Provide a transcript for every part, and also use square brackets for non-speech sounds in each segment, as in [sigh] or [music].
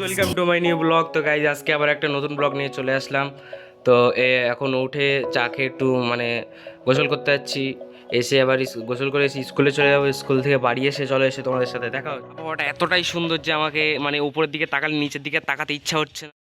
Welcome to my new blog তো guys আজকে আবার একটা নতুন ব্লগ নিয়ে চলে আসলাম। তো এখন উঠে চা খেয়ে একটু মানে গোসল করতে যাচ্ছি। এসে আবার গোসল করে এসে স্কুলে চলে যাব। স্কুল থেকে বাড়ি এসে, চলে এসে তোমাদের সাথে দেখা হবে। আবহাওয়াটা এতটাই সুন্দর যে আমাকে মানে উপরের দিকে তাকালে নিচের দিকে তাকাতে ইচ্ছা হচ্ছে না।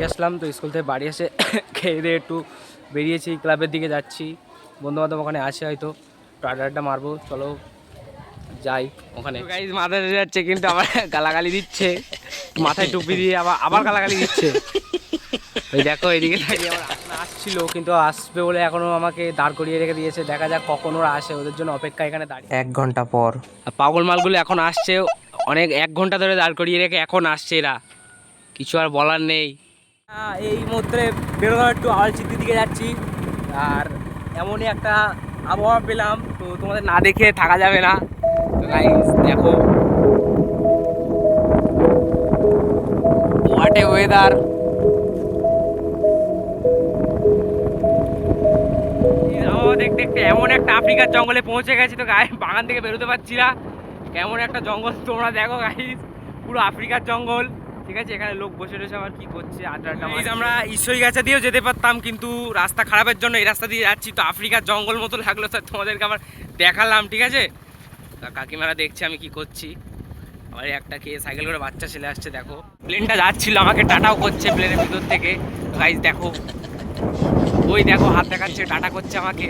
বাড়ি আসলাম তো স্কুল থেকে বাড়ি এসে [coughs] খেয়ে দিয়ে একটু বেরিয়েছি ক্লাবের দিকে যাচ্ছি। বন্ধু বান্ধব ওখানে আসে হয়তো আড্ডা মারবো চলো যাই ওখানে। গাইজ মাথায় যাচ্ছে কিন্তু আবার [laughs] গালাগালি দিচ্ছে। মাথায় টুপি দিয়ে আবার আবার গালাগালি দিচ্ছে। [laughs] ওই দেখো এদিকে দাঁড়িয়ে আসছিল কিন্তু আসবে বলে এখনও আমাকে দাঁড় করিয়ে রেখে দিয়েছে। দেখা যাক কখন ওরা আসে ওদের জন্য অপেক্ষা এখানে দাঁড়িয়ে। এক ঘণ্টা পর। পাগল মালগুলো এখন আসছে অনেক এক ঘণ্টা ধরে দাঁড় করিয়ে রেখে এখন আসছে এরা। কিছু আর বলার নেই। এই মুহূর্তে বেরোনো একটু আওয়ালচিতির দিকে যাচ্ছি। আর এমনই একটা আবহাওয়া পেলাম, তো তোমাদের না দেখে থাকা যাবে না। তো দেখো। হোয়াট ওয়েদার দেখতে দেখতে এমন একটা আফ্রিকার জঙ্গলে পৌঁছে গেছি তো গায়ে বাগান থেকে বেরোতে পারছি না। কেমন একটা জঙ্গল তোমরা দেখো গাইস পুরো আফ্রিকার জঙ্গল। ঠিক আছে? এখানে লোক বসে রয়েছে আবার কি করছে? আড্ডা আড্ডা মারছে। আমরা ঈশ্বরী গাছা দিয়েও যেতে পারতাম কিন্তু রাস্তা খারাপের জন্য এই রাস্তা দিয়ে যাচ্ছি। তো আফ্রিকার জঙ্গল মতো লাগল স্যার। তোমাদেরকে আবার দেখালাম ঠিক আছে? কাকিমারা দেখছে আমি কি করছি। আবার একটা কে সাইকেল করে বাচ্চা ছেলে আসছে দেখো। প্লেনটা যাচ্ছিল আমাকে টাটাও করছে প্লেনের ভিতর থেকে। গাইজ দেখো। ওই দেখো, হাত দেখাচ্ছে, টাটা করছে আমাকে।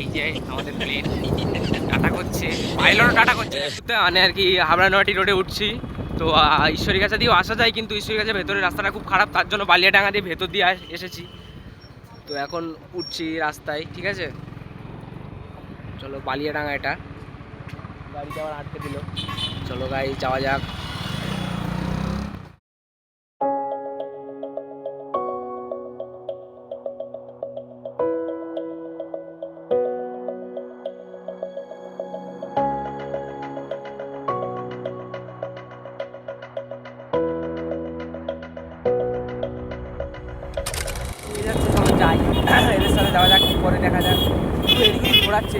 এই যে, আমাদের প্লেন টাটা করছে। পাইলটও টাটা করছে। মানে আর কি, হাবড়া নয়াটি রোডে উঠছি। তো ঈশ্বরী গাছা দিয়েও আসা যায়, কিন্তু ঈশ্বরী গাছা ভেতরের রাস্তাটা খুব খারাপ। তার জন্য বালিয়াডাঙ্গা দিয়ে ভেতর দিয়ে এসেছি। তো এখন উঠছি রাস্তায়, ঠিক আছে? চলো, বালিয়াডাঙ্গা এটা। গাড়ি যাওয়ার আটকে দিল। চলো গাড়ি যাওয়া যাক। যাওয়া যাক কি করে দেখা যাক। এদিকে ঘোরাচ্ছে।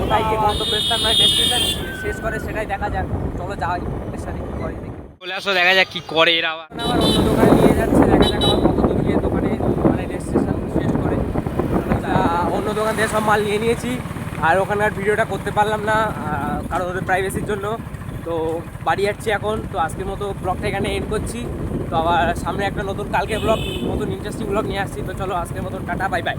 কোথায় গিয়ে গন্তব্যস্থান মানে ডেস্টিনেশন শেষ করে সেটাই দেখা যাক। চলো যাই এদের সাথে কি করে দেখি। চলে আসো দেখা যাক কি করে এরা আবার। আবার অন্য দোকানে নিয়ে যাচ্ছে দেখা যাক আবার কত দূর গিয়ে দোকানে মানে ডেস্টিনেশন শেষ করে। অন্য দোকান থেকে সব মাল নিয়ে নিয়েছি। আর ওখানকার ভিডিওটা করতে পারলাম না কারণ ওদের প্রাইভেসির জন্য। তো বাড়ি যাচ্ছি এখন। তো আজকের মতো ব্লগটা এখানে এন্ড করছি। তো আবার সামনে একটা নতুন, কালকে ব্লগ নতুন ইন্টারেস্টিং ব্লগ নিয়ে আসছি। তো চলো আজকের মতন টাটা বাই বাই